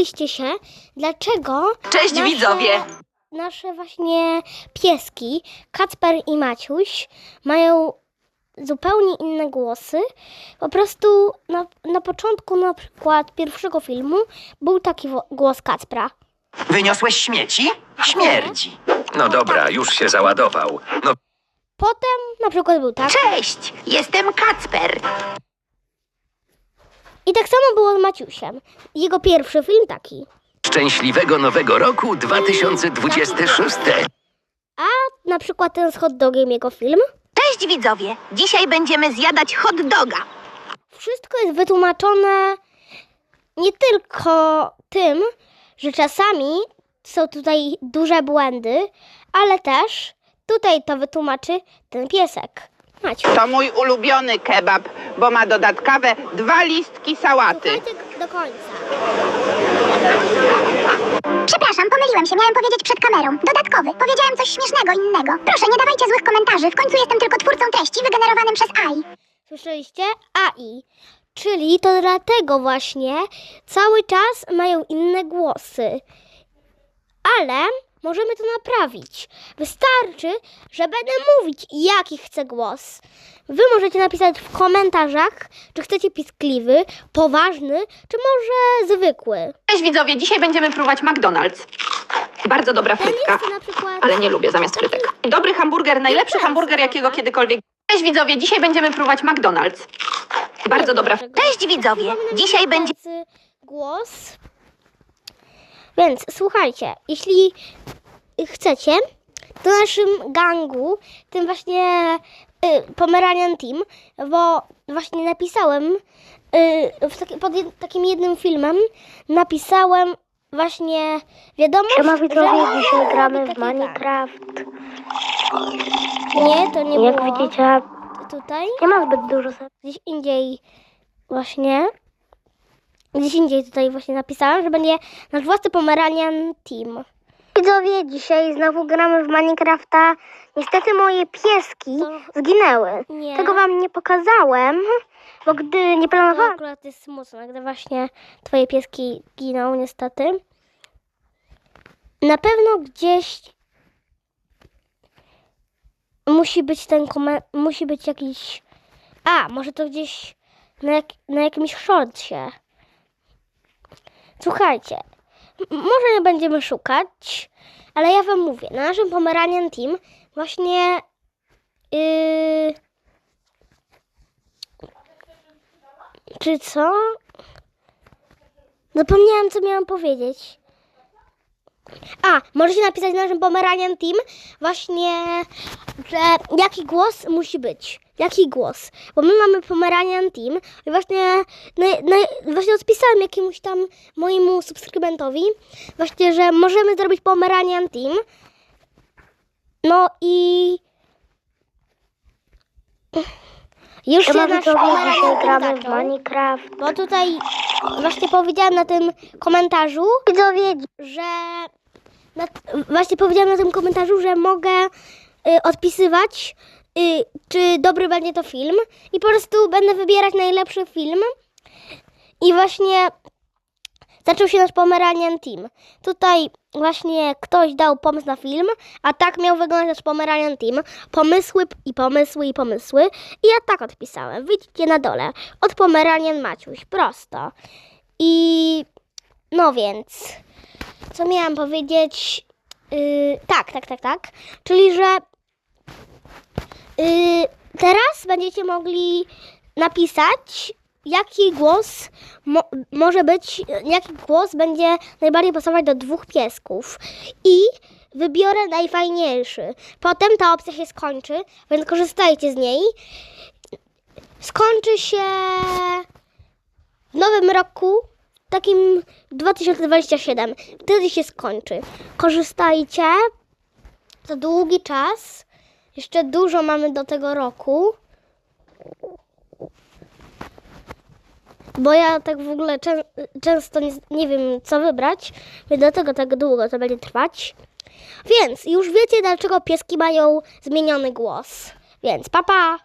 Zastanawialiście się, dlaczego Cześć nasze, widzowie! nasze właśnie pieski, Kacper i Maciuś, mają zupełnie inne głosy. Po prostu na, na początku na przykład pierwszego filmu był taki głos Kacpra. Wyniosłeś śmieci? Śmierdzi. No dobra, już się załadował. No Potem na przykład był tak. Cześć, jestem Kacper. I tak samo było z Maciusiem. Jego pierwszy film taki. szczęśliwego nowego roku 2026. A na przykład ten z hot dogiem jego film. Cześć widzowie, dzisiaj będziemy zjadać hot doga. Wszystko jest wytłumaczone nie tylko tym, że czasami są tutaj duże błędy, ale też tutaj to wytłumaczy ten piesek. To mój ulubiony kebab, bo ma dodatkowe dwa listki sałaty. Słuchajcie do końca. Przepraszam, pomyliłem się, miałem powiedzieć przed kamerą. Dodatkowy, powiedziałem coś śmiesznego innego. Proszę, nie dawajcie złych komentarzy, w końcu jestem tylko twórcą treści wygenerowanym przez AI. Słyszeliście? AI. Czyli to dlatego właśnie cały czas mają inne głosy. Ale możemy to naprawić. Wystarczy, że będę mówić, jaki chcę głos. Wy możecie napisać w komentarzach, czy chcecie piskliwy, poważny, czy może zwykły. Cześć widzowie, dzisiaj będziemy próbować McDonald's. Bardzo dobra Ten frytka, jest na przykład... ale nie lubię zamiast frytek. Dobry hamburger, najlepszy hamburger jakiego kiedykolwiek. Cześć widzowie, dzisiaj będziemy próbować McDonald's. Bardzo dobra. Cześć widzowie, dzisiaj będzie... Głos. Więc słuchajcie, jeśli chcecie, to naszym gangu, tym właśnie y, Pomeranian Team, bo właśnie napisałem y, w taki, pod jed, takim jednym filmem, napisałem właśnie wiadomość, Siema widzowie, że dzisiaj gramy w Minecraft. Nie, to nie Jak było widzicie, tutaj. nie ma zbyt dużo gdzieś indziej właśnie gdzieś indziej tutaj właśnie napisałam, że będzie nasz własny Pomeranian Team. Widzowie, dzisiaj znowu gramy w Minecrafta. Niestety moje pieski To- zginęły. Nie. Tego wam nie pokazałem, bo gdy nie To planowałam... akurat jest smutne, gdy właśnie twoje pieski giną niestety. Na pewno gdzieś musi być ten komen- musi być jakiś a, może to gdzieś na, jak- na jakimś shortsie. Słuchajcie, może nie będziemy szukać, ale ja wam mówię, na naszym Pomeranian Team właśnie yy, czy co? Zapomniałam, co miałam powiedzieć. A, możecie napisać na naszym Pomeranian Team właśnie, że jaki głos musi być. Jaki głos. Bo my mamy Pomeranian Team i właśnie, no, no, właśnie odpisałam jakiemuś tam mojemu subskrybentowi właśnie, że możemy zrobić Pomeranian Team. No i... Już się nasz dzisiaj gramy w. Minecraft. Bo tutaj właśnie powiedziałam na tym komentarzu, Widzowie, że na, właśnie powiedziałam na tym komentarzu, że mogę y, odpisywać, y, czy dobry będzie to film i po prostu będę wybierać najlepszy film i właśnie zaczął się nasz Pomeranian Team. Tutaj właśnie ktoś dał pomysł na film, a tak miał wyglądać nasz Pomeranian Team. Pomysły i pomysły i pomysły i ja tak odpisałem. Widzicie na dole. Od Pomeranian Maciuś. Prosto. I no więc, co miałam powiedzieć? Yy, tak, tak, tak, tak. Czyli, że yy, teraz będziecie mogli napisać, jaki głos mo- może być, jaki głos będzie najbardziej pasować do dwóch piesków. I wybiorę najfajniejszy. Potem ta opcja się skończy, więc korzystajcie z niej. Skończy się w nowym roku, takim 2027. Wtedy się skończy. Korzystajcie. To długi czas. Jeszcze dużo mamy do tego roku. Bo ja tak w ogóle czę- często nie, nie wiem, co wybrać, więc dlatego tak długo to będzie trwać. Więc już wiecie, dlaczego pieski mają zmieniony głos. Więc papa! Pa.